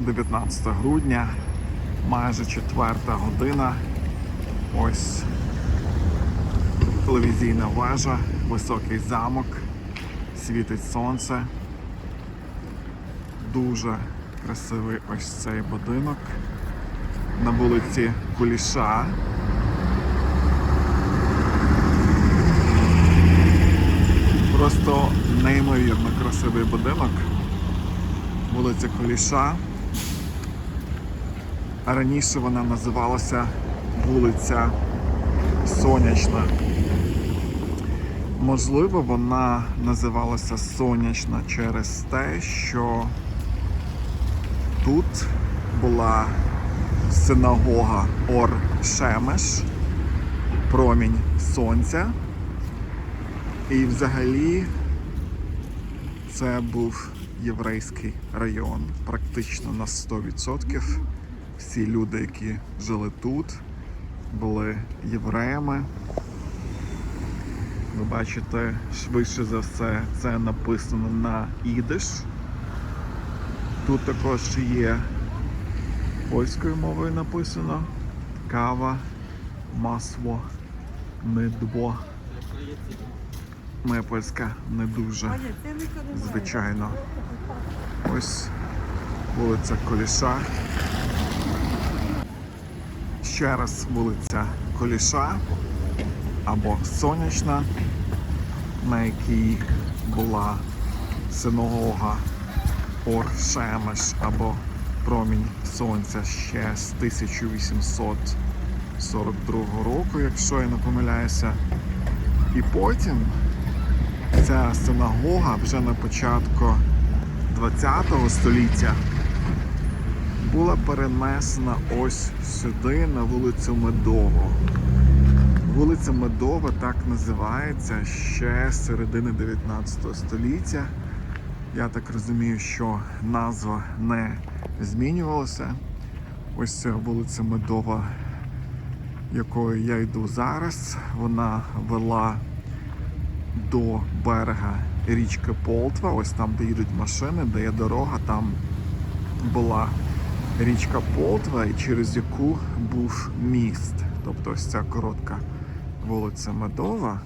19 грудня, майже четверта година. Ось телевізійна вежа, високий замок, світить сонце. Дуже красивий ось цей будинок. На вулиці Куліша. Просто неймовірно красивий будинок. Вулиця Куліша. Раніше вона називалася вулиця Сонячна. Можливо, вона називалася Сонячна через те, що тут була синагога Ор Шемеш, промінь сонця. І взагалі це був єврейський район, практично на 100%. Всі люди, які жили тут, були євреями. Ви бачите, швидше за все, це написано на ідиш. Тут також є польською мовою написано кава, масло, медво. Моя польська не дуже, звичайно. Ось вулиця Коліша. Ще раз вулиця Коліша або Сонячна, на якій була синагога Ор Шемеш або Промінь Сонця ще з 1842 року, якщо я не помиляюся. І потім ця синагога вже на початку 20 століття була перенесена ось сюди, на вулицю Медову. Вулиця Медова так називається ще з середини 19 століття. Я так розумію, що назва не змінювалася. Ось ця вулиця Медова, якою я йду зараз, вона вела до берега річки Полтва. Ось там, де їдуть машини, де є дорога, там була річка Полтва, і через яку був міст. Тобто ось ця коротка вулиця Медова.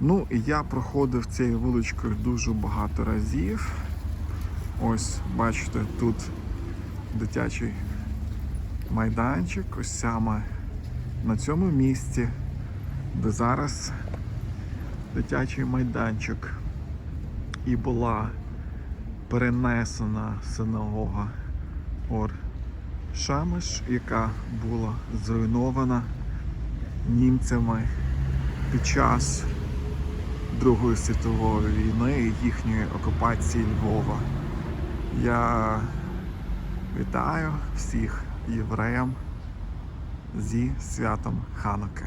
Ну, і я проходив цією вуличкою дуже багато разів. Ось, бачите, тут дитячий майданчик, ось саме на цьому місці, де зараз дитячий майданчик і була перенесена синагога Ор Шамиш, яка була зруйнована німцями під час Другої світової війни і їхньої окупації Львова. Я вітаю всіх євреям зі святом Хануки.